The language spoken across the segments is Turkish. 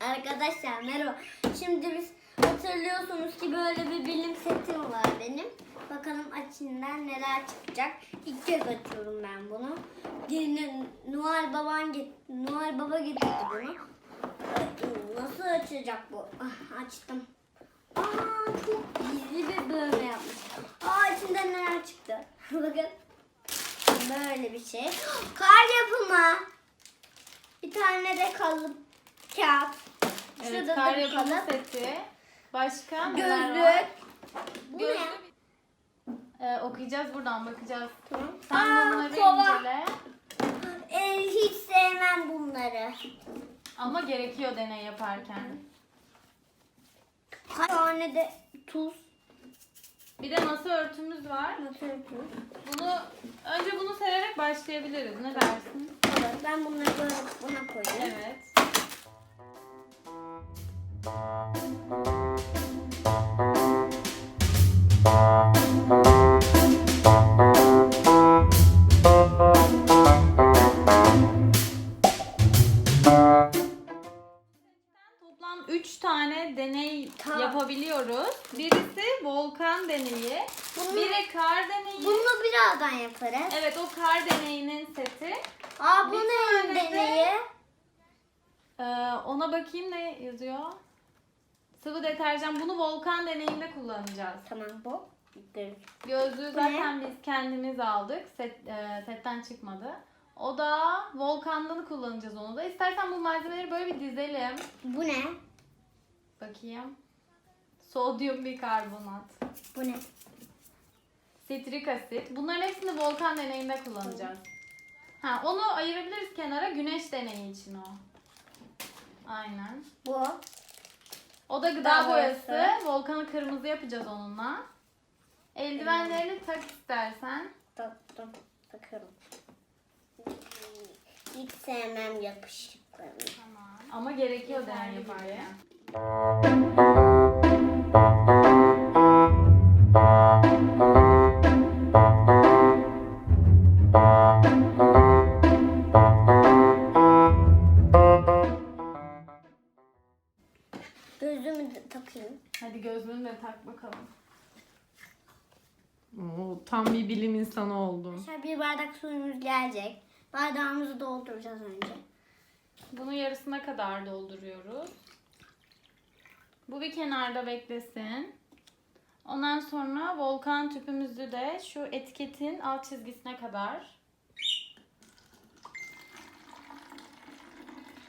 Arkadaşlar merhaba. Şimdi biz hatırlıyorsunuz ki böyle bir bilim setim var benim. Bakalım içinden neler çıkacak. İlk kez açıyorum ben bunu. Yine Noel baban get Noel baba getirdi bunu. Nasıl açacak bu? Ah, açtım. Aa çok gizli bir bölme yapmış. Aa içinden neler çıktı. Bakın. Böyle bir şey. Kar yapımı. Bir tane de kalıp kağıt. Evet, Şurada kar da bir yapımı kalıp. seti. Başka neler var? Gözlük. Bu Gözlük. ne? Ee, okuyacağız buradan bakacağız. Tamam. Sen Aa, bunları kova. incele. Ee, hiç sevmem bunları. Ama gerekiyor deney yaparken. Kaç tane de tuz. Bir de masa örtümüz var. Nasıl yapıyoruz? Bunu önce bunu sererek başlayabiliriz. Ne dersin? Evet, ben bunları böyle buna koyayım. Evet. Bunu birazdan yaparız. Evet o kar deneyinin seti. Aa bu Bir ne deneyi? Ee, ona bakayım ne yazıyor. Sıvı deterjan. Bunu volkan deneyinde kullanacağız. Tamam bu. Gözlük. Gözlüğü zaten biz kendimiz aldık. Set, e, setten çıkmadı. O da volkanlı kullanacağız onu da. İstersen bu malzemeleri böyle bir dizelim. Bu ne? Bakayım. Sodyum bikarbonat. Bu ne? Sitrik asit. Bunların hepsini volkan deneyinde kullanacağız. Ha, onu ayırabiliriz kenara. Güneş deneyi için o. Aynen. Bu. O da gıda boyası. boyası. Volkanı kırmızı yapacağız onunla. Eldivenlerini tak istersen. Taktım. Takıyorum. Hiç sevmem yapışıklarını. Tamam. Ama gerekiyor deney yaparken. Gözlüğümü tam bir bilim insanı oldun. Arkadaşlar bir bardak suyumuz gelecek. Bardağımızı dolduracağız önce. Bunu yarısına kadar dolduruyoruz. Bu bir kenarda beklesin. Ondan sonra volkan tüpümüzü de şu etiketin alt çizgisine kadar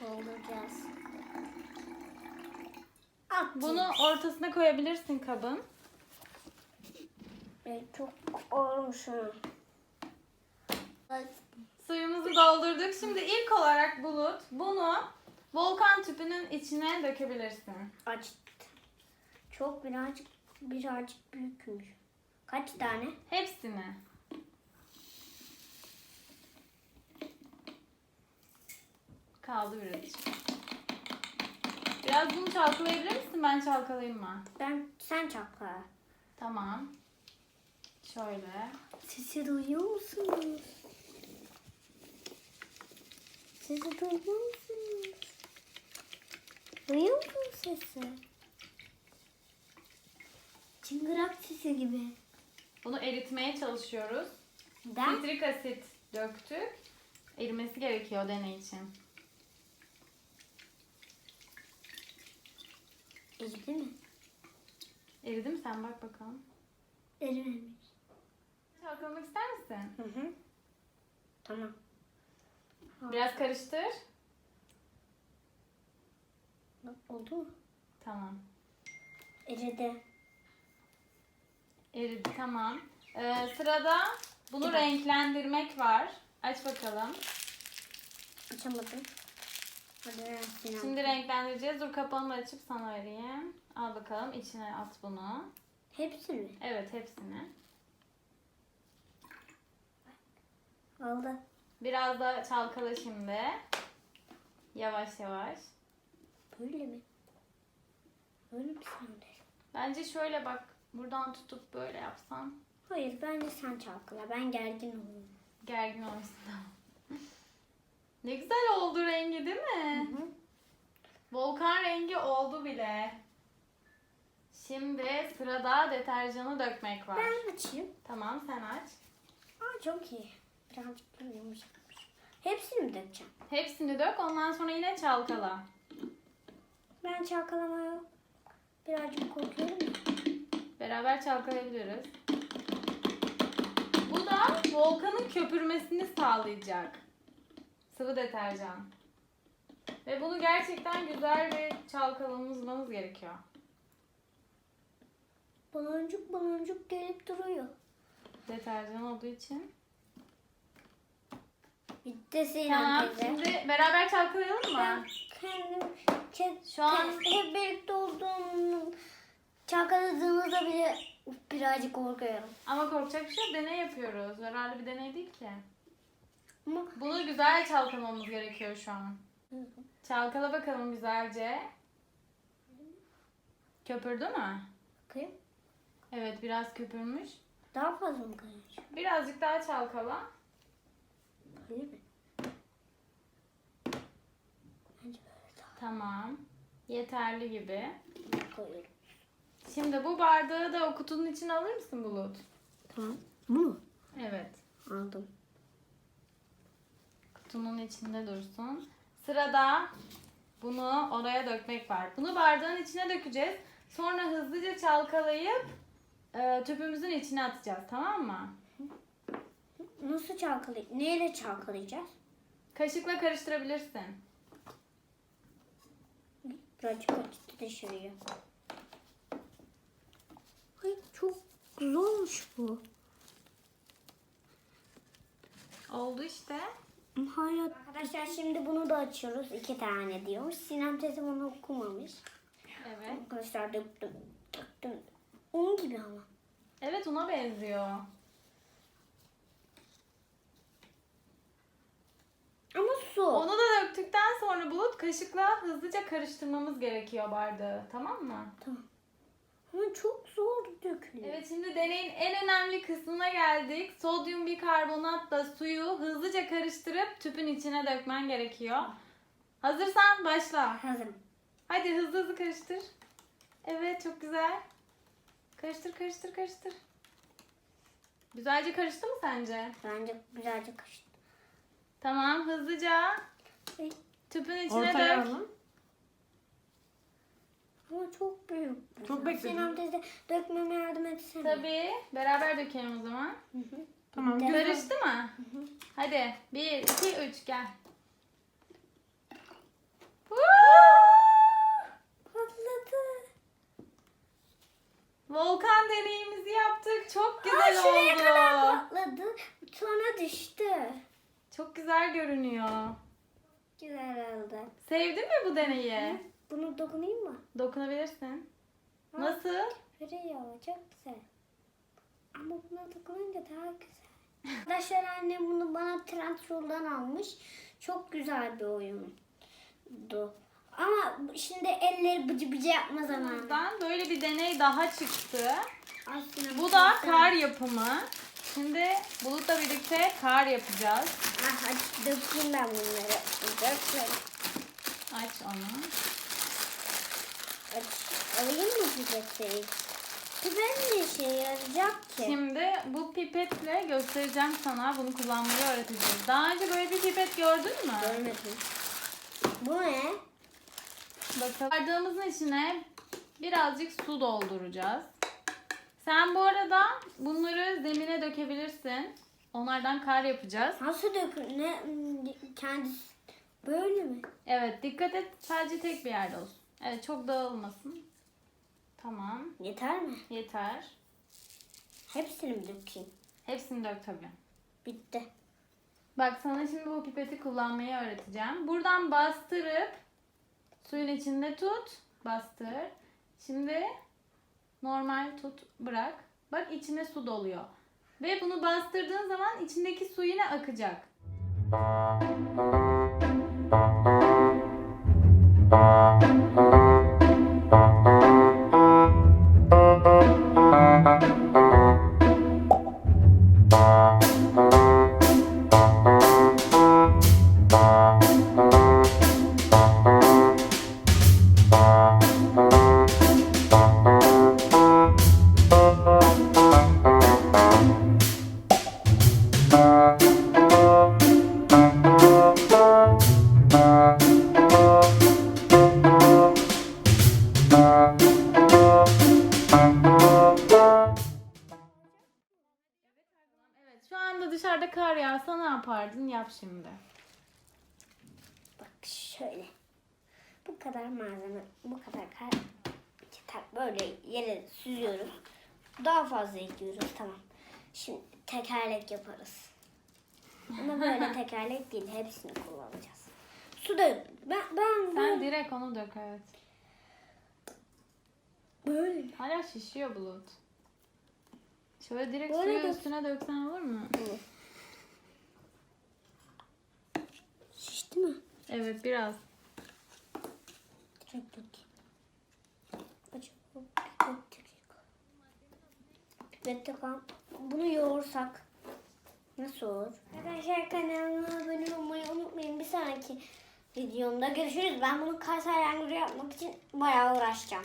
Dolduracağız. At. bunu ortasına koyabilirsin kabın. Evet, çok olmuş. ha. Suyumuzu doldurduk. Şimdi ilk olarak Bulut bunu volkan tüpünün içine dökebilirsin. Aç. Çok birazcık birazcık büyükmüş. Kaç tane? Hepsini. Kaldı birazcık. Biraz bunu çalkalayabilir misin? Ben çalkalayayım mı? Ben sen çakla. Tamam. Şöyle. Sesi duyuyor musunuz? Sesi duyuyor musunuz? Duyuyor musun sesi? Çıngırak sesi gibi. Bunu eritmeye çalışıyoruz. Neden? Sitrik asit döktük. Erimesi gerekiyor deney için. Eridi mi? Eridi mi sen bak bakalım. Erimemiş. Çalkalamak ister misin? Hı hı. Tamam. Biraz karıştır. Bak, Oldu mu? Tamam. Eridi. Eridi tamam. Ee, sırada bunu Evet. renklendirmek var. Aç bakalım. Açamadım. Hadi Sinan. Şimdi renklendireceğiz. Dur kapağını da açıp sana vereyim. Al bakalım içine at bunu. Hepsi mi? Evet hepsini. Aldı. Biraz da çalkala şimdi. Yavaş yavaş. Böyle mi? Böyle mi sende? Bence şöyle bak. Buradan tutup böyle yapsan. Hayır bence sen çalkala. Ben gergin olurum. Gergin olursun. Ne güzel oldu rengi değil mi? Volkan rengi oldu bile. Şimdi sırada deterjanı dökmek var. Ben açayım. Tamam sen aç. Aa çok iyi. Birazcık yumuşakmış. Hepsini mi dökeceğim? Hepsini dök ondan sonra yine çalkala. Ben çalkalamaya birazcık korkuyorum. Beraber çalkalayabiliriz. Bu da volkanın köpürmesini sağlayacak. Sıvı deterjan. Ve bunu gerçekten güzel bir çalkalamamız gerekiyor. Baloncuk baloncuk gelip duruyor. Deterjan olduğu için. Sinem Tamam şimdi beraber çalkalayalım Ben mı? kendim ke- Şu an- ke- hep birlikte olduğum çalkaladığımızda bile birazcık korkuyorum. Ama korkacak bir şey yok. Deney yapıyoruz. Zararlı bir deney değil ki. Ama Bunu güzel çalkalamamız gerekiyor şu an. Çalkala bakalım güzelce. Köpürdü mü? bakayım. Evet biraz köpürmüş. Daha fazla mı karışıyor? Birazcık daha çalkala. Öyle mi? Bence böyle daha Tamam. Yeterli gibi. koyuyorum. Şimdi bu bardağı da o kutunun içine alır mısın Bulut? Tamam. Bu mu? Evet. Aldım. Kutunun içinde dursun. Sırada bunu oraya dökmek var. Bunu bardağın içine dökeceğiz. Sonra hızlıca çalkalayıp e, tüpümüzün içine atacağız. Tamam mı? Nasıl çalkalayacağız? Neyle çalkalayacağız? Kaşıkla karıştırabilirsin. Birazcık açtı dışarıya. Ay çok zormuş bu. Oldu işte. Hala... Arkadaşlar şimdi bunu da açıyoruz. İki tane diyormuş. Sinem teyze bunu okumamış. Evet. Arkadaşlar döktüm. Döktüm. Un gibi ama. Evet ona benziyor. Ama su. Onu da döktükten sonra Bulut kaşıkla hızlıca karıştırmamız gerekiyor bardağı. Tamam mı? Tamam. Ama çok zor dökülüyor. Evet şimdi deneyin en önemli kısmına geldik. Sodyum bikarbonatla suyu hızlıca karıştırıp tüpün içine dökmen gerekiyor. Hazırsan başla. Hazırım. Hadi hızlı hızlı karıştır. Evet çok güzel. Karıştır karıştır karıştır. Güzelce karıştı mı sence? Bence güzelce karıştı. Tamam hızlıca tüpün içine Ortaya dök. alın. Ama çok büyük. bu. Çok bekledim. Sinem teyze dökmeme yardım etsene. Tabii. Beraber dökelim o zaman. Hı hı. Tamam. Tamam. Karıştı mı? Hadi. Bir, iki, üç gel. Patladı. Volkan deneyimizi yaptık. Çok Aa, güzel şuraya oldu. kadar patladı. Sonra düştü. Çok güzel görünüyor. Güzel oldu. Sevdin mi bu deneyi? Bunu dokunayım mı? Dokunabilirsin. Nasıl? Veriyor. Çok güzel. Ama buna dokununca daha güzel. Arkadaşlar annem bunu bana Trendyol'dan almış. Çok güzel bir oyundu. Ama şimdi elleri bıcı bıcı yapma zamanı. Buradan böyle bir deney daha çıktı. Aslında Bu da kar yapımı. Şimdi Bulut'la birlikte kar yapacağız. Ah, hadi dökeyim ben bunları. Dökeyim. Aç onu. Aç. Alayım mı pipeti? Pipet ne işe yarayacak ki? Şimdi bu pipetle göstereceğim sana. Bunu kullanmayı öğreteceğiz. Daha önce böyle bir pipet gördün mü? Görmedim. Bu ne? Bakalım. Bardağımızın içine birazcık su dolduracağız. Sen bu arada bunları zemine dökebilirsin. Onlardan kar yapacağız. Nasıl dökün? Ne? Kendisi böyle mi? Evet dikkat et sadece tek bir yerde olsun. Evet çok dağılmasın. Tamam Yeter mi? yeter. Hepsini mi dökeyim? Hepsini dök tabii. Bitti. Bak sana şimdi bu pipeti kullanmayı öğreteceğim. Buradan bastırıp suyun içinde tut. Bastır. Şimdi normal tut bırak. Bak içine su doluyor. Ve bunu bastırdığın zaman içindeki su yine akacak. Yap şimdi. Bak şöyle. Bu kadar malzeme, bu kadar kar yeter. Böyle yere süzüyoruz. Daha fazla ekliyoruz. Tamam. Şimdi tekerlek yaparız. Ama böyle tekerlek değil. Hepsini kullanacağız. Su da ben ben, Sen ben direkt onu dök evet. böyle Hala şişiyor bulut. Şöyle direkt Böyle suyu dök. üstüne döksen olur mu? Şişti mi? Evet biraz. Direkt dökeyim. Acaba. Bunu yoğursak nasıl olur? Arkadaşlar kanalıma abone olmayı unutmayın. Bir sonraki videomda görüşürüz. Ben bunu kayseri yapmak için bayağı uğraşacağım.